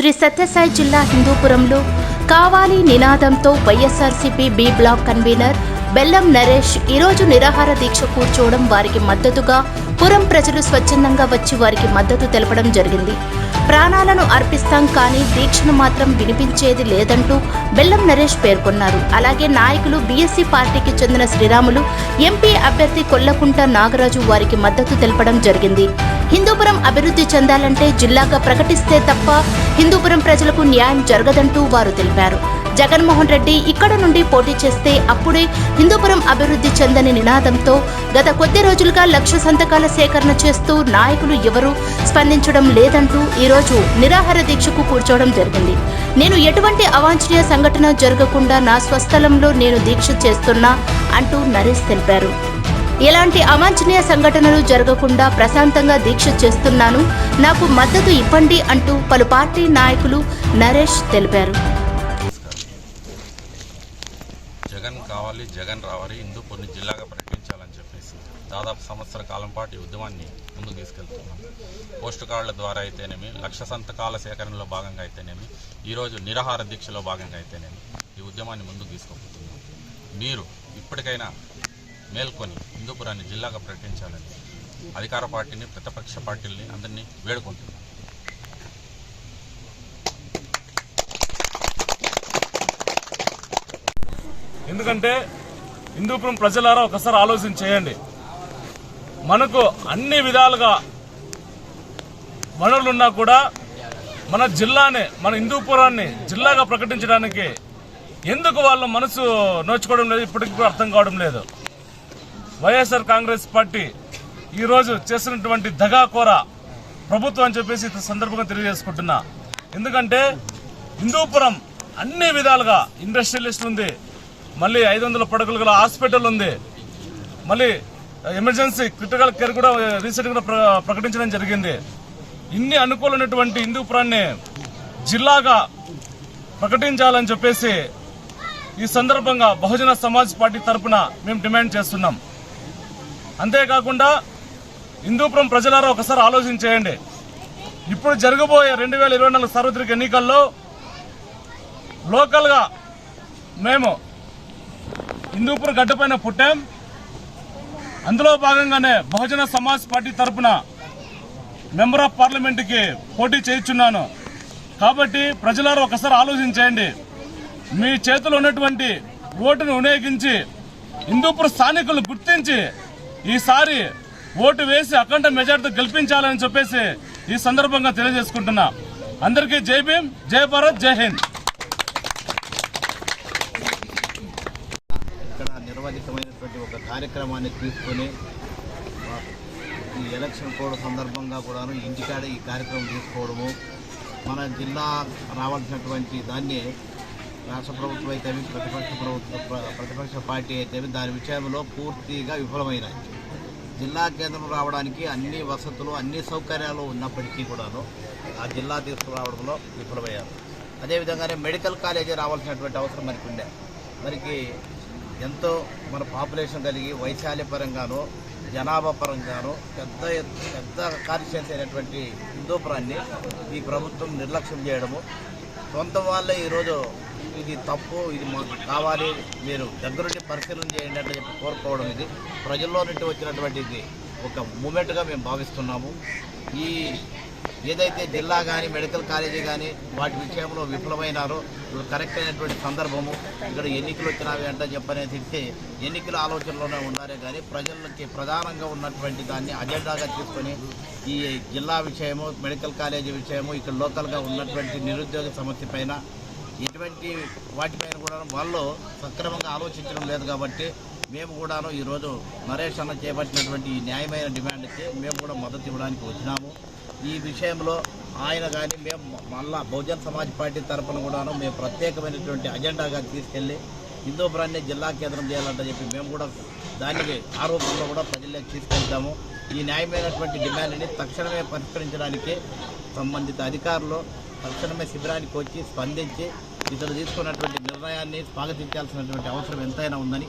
శ్రీ సత్యసాయి జిల్లా హిందూపురంలో కావాలి నినాదంతో వైఎస్ఆర్సీపీ బి బ్లాక్ కన్వీనర్ బెల్లం నరేష్ ఈరోజు నిరాహార దీక్ష కూర్చోవడం వారికి మద్దతుగా పురం ప్రజలు స్వచ్ఛందంగా వచ్చి వారికి మద్దతు తెలపడం జరిగింది. ప్రాణాలను అర్పిస్తాం కానీ దీక్షను మాత్రం వినిపించేది లేదంటూ బెల్లం నరేష్ పేర్కొన్నారు. అలాగే నాయకులు బీఎస్సీ పార్టీకి చెందిన శ్రీరాములు ఎంపీ అభ్యర్థి కొల్లకుంట నాగరాజు వారికి మద్దతు తెలపడం జరిగింది. హిందూపురం అభివృద్ధి చెందాలంటే జిల్లాగా ప్రకటిస్తే తప్ప హిందూపురం ప్రజలకు న్యాయం జరగదంటూ వారు తెలిపారు. జగన్మోహన్ రెడ్డి ఇక్కడ నుండి పోటీ చేస్తే అప్పుడే హిందూపురం అభివృద్ధి చెందని నినాదంతో గత కొద్ది రోజులుగా లక్ష సంతకాల సేకరణ చేస్తూ నాయకులు ఎవరూ స్పందించడం లేదంటూ ఈరోజు నిరాహార దీక్షకు కూర్చోవడం జరిగింది. నేను ఎటువంటి అవాంఛనీయ సంఘటన జరగకుండా నా స్వస్థలంలో నేను దీక్ష చేస్తున్నా అంటూ నరేష్ తెలిపారు. ఎలాంటి అవాంఛనీయ సంఘటనలు జరగకుండా ప్రశాంతంగా దీక్ష చేస్తున్నాను. నాకు మద్దతు ఇవ్వండి అంటూ పలు పార్టీ నాయకులు నరేష్ తెలిపారు. కావాలి జగన్ రావాలి హిందూపూర్ని జిల్లాగా ప్రకటించాలని చెప్పేసి దాదాపు సంవత్సర కాలం పాటు ఈ ఉద్యమాన్ని ముందుకు తీసుకెళ్తున్నాం. పోస్టు కార్డుల ద్వారా అయితేనేమి లక్ష సంతకాల సేకరణలో భాగంగా అయితేనేమి ఈరోజు నిరాహార దీక్షలో భాగంగా అయితేనేమి ఈ ఉద్యమాన్ని ముందుకు తీసుకుపోతున్నాం. మీరు ఇప్పటికైనా మేల్కొని హిందూపురాన్ని జిల్లాగా ప్రకటించాలని అధికార పార్టీని ప్రతిపక్ష పార్టీల్ని అందరినీ వేడుకుంటున్నాం. ఎందుకంటే హిందూపురం ప్రజలారా ఒకసారి ఆలోచన చేయండి. మనకు అన్ని విధాలుగా వనరులున్నా కూడా మన జిల్లాని మన హిందూపురాన్ని జిల్లాగా ప్రకటించడానికి ఎందుకు వాళ్ళ మనసు నోచుకోవడం లేదు? ఇప్పటికి కూడా అర్థం కావడం లేదు. వైఎస్ఆర్ కాంగ్రెస్ పార్టీ ఈరోజు చేసినటువంటి దగాకోర ప్రభుత్వం అని చెప్పేసి సందర్భంగా తెలియజేసుకుంటున్నా. ఎందుకంటే హిందూపురం అన్ని విధాలుగా ఇండస్ట్రియలిస్ట్ ఉంది మళ్ళీ ఐదు వందల పడకలు గల హాస్పిటల్ ఉంది. మళ్ళీ ఎమర్జెన్సీ క్రిటికల్ కేర్ కూడా రీసెంట్గా ప్ర- ప్రకటించడం జరిగింది. ఇన్ని అనుకూలమైనటువంటి హిందూపురాన్ని జిల్లాగా ప్రకటించాలని చెప్పేసి ఈ సందర్భంగా బహుజన సమాజ్ పార్టీ తరపున మేము డిమాండ్ చేస్తున్నాం. అంతేకాకుండా హిందూపురం ప్రజలారా ఒకసారి ఆలోచన చేయండి. ఇప్పుడు జరగబోయే రెండు వేల ఇరవై నాలుగు సార్వత్రిక ఎన్నికల్లో లోకల్గా మేము హిందూపురం గడ్డపైన పుట్టాం. అందులో భాగంగానే బహుజన సమాజ్ పార్టీ తరపున మెంబర్ ఆఫ్ పార్లమెంట్కి పోటీ చేయించున్నాను. కాబట్టి ప్రజలారు ఒకసారి ఆలోచించేయండి మీ చేతిలో ఉన్నటువంటి ఓటును వినియోగించి హిందూపుర స్థానికులు గుర్తించి ఈసారి ఓటు వేసి అఖండ మెజార్టీతో గెలిపించాలని చెప్పేసి ఈ సందర్భంగా తెలియజేసుకుంటున్నా. అందరికీ జై భీమ్ జై భారత్ జై హింద్. ఇక్కడ ఒక కార్యక్రమాన్ని తీసుకొని ఈ ఎలక్షన్ కోడ్ సందర్భంగా కూడాను ఇంటికాడ ఈ కార్యక్రమం తీసుకోవడము మన జిల్లా రావాల్సినటువంటి దాన్ని రాష్ట్ర ప్రభుత్వం అయితే ప్రతిపక్ష ప్రభుత్వ ప్రతిపక్ష పార్టీ అయితే దాని విషయంలో పూర్తిగా విఫలమైనాయి. జిల్లా కేంద్రం రావడానికి అన్ని వసతులు అన్ని సౌకర్యాలు ఉన్నప్పటికీ కూడాను ఆ జిల్లా తీసుకురావడంలో విఫలమయ్యారు. అదేవిధంగానే మెడికల్ కాలేజీ రావాల్సినటువంటి అవసరం మనకి ఉండే మనకి ఎంతో మన పాపులేషన్ కలిగి వైశాల్యపరంగానో జనాభా పరంగాను పెద్ద పెద్ద కాన్స్టిట్యూన్సీ అయినటువంటి హిందూపురాన్ని ఈ ప్రభుత్వం నిర్లక్ష్యం చేయడము. సొంత వాళ్ళే ఈరోజు ఇది తప్పు ఇది మాకు కావాలి మీరు దగ్గరుండి పరిశీలన చేయండి అంటే చెప్పి కోరుకోవడం ఇది. ప్రజల్లో నుండి వచ్చినటువంటి ఇది ఒక మూమెంట్గా మేము భావిస్తున్నాము. ఈ ఏదైతే జిల్లా కానీ మెడికల్ కాలేజీ కానీ వాటి విషయంలో విఫలమైనారో ఇప్పుడు కరెక్ట్ అయినటువంటి సందర్భము. ఇక్కడ ఎన్నికలు వచ్చినావి అంటే చెప్పనేది తిరిగి ఎన్నికల ఆలోచనలోనే ఉన్నారే కానీ ప్రజలకి ప్రధానంగా ఉన్నటువంటి దాన్ని అజెండాగా తీసుకొని ఈ జిల్లా విషయము మెడికల్ కాలేజీ విషయము ఇక్కడ లోకల్గా ఉన్నటువంటి నిరుద్యోగ సమస్య పైన ఎటువంటి వాటిపైన కూడా వాళ్ళు సక్రమంగా ఆలోచించడం లేదు కాబట్టి మేము కూడాను ఈరోజు నరేష్ అన్న చేపట్టినటువంటి ఈ న్యాయమైన డిమాండ్కి మేము కూడా మద్దతు ఇవ్వడానికి వచ్చినాము. ఈ విషయంలో ఆయన కానీ మేము మళ్ళా బహుజన్ సమాజ్ పార్టీ తరఫున కూడాను మేము ప్రత్యేకమైనటువంటి అజెండాగా తీసుకెళ్ళి హిందూపురాన్ని జిల్లా కేంద్రం చేయాలంటే చెప్పి మేము కూడా దానికి ఆరోపణలో కూడా ప్రజల్లోకి తీసుకెళ్తాము. ఈ న్యాయమైనటువంటి డిమాండ్ని తక్షణమే పరిష్కరించడానికి సంబంధిత అధికారులు తక్షణమే శిబిరానికి వచ్చి స్పందించి ఇతరులు తీసుకున్నటువంటి నిర్ణయాన్ని స్వాగతించాల్సినటువంటి అవసరం ఎంతైనా ఉందని